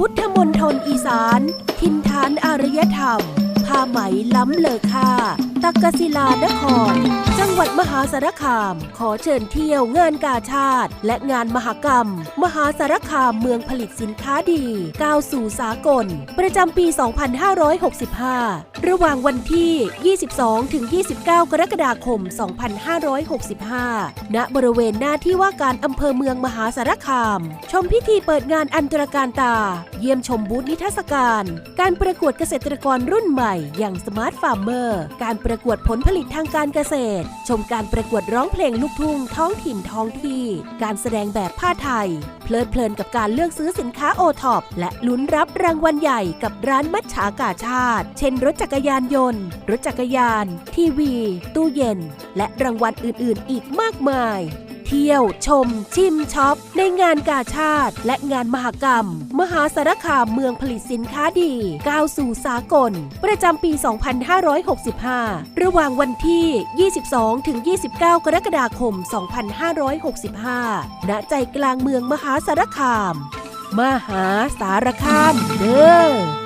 พุทธมณฑลอีสาน ทินฐานอารยธรรม ผ้าไหมล้ำเลอค่า ตักกศิลานคร หวัดมหาสารคาม ขอเชิญเที่ยวงานกาชาติ และงานมหกรรม มหาสารคามเมืองผลิตสินค้าดีก้าวสู่สากล ประจำปี 2565 ระหว่างวันที่ 22 ถึง 29 กรกฎาคม 2565 ณ บริเวณหน้าที่ว่าการอำเภอเมืองมหาสารคาม ชมพิธีเปิดงานอันตรการตา เยี่ยมชมบูธนิทรรศการ การประกวดเกษตรกรรุ่นใหม่ อย่างสมาร์ทฟาร์มเมอร์ การประกวดผลผลิตทางการเกษตรชมการประกวดร้องเพลงลูกทุ่งท้องถิ่นท้องที่ การแสดงแบบผ้าไทย เพลิดเพลินกับการเลือกซื้อสินค้าโอท็อปและลุ้นรับรางวัลใหญ่กับร้านมัชฉากาชาติ เช่น รถจักรยานยนต์ รถจักรยาน ทีวี ตู้เย็น และรางวัลอื่น ๆ อีกมากมาย เที่ยว ชม ชิมช็อป ในงานกาชาติ และงานมหกรรม มหาสารคามเมืองผลิตสินค้าดีก้าวสู่สากล ประจำปี 2565 ระหว่างวันที่ 22 ถึง 29 กรกฎาคม 2565 ณ ใจกลางเมืองมหาสารคาม มหาสารคามเด้อ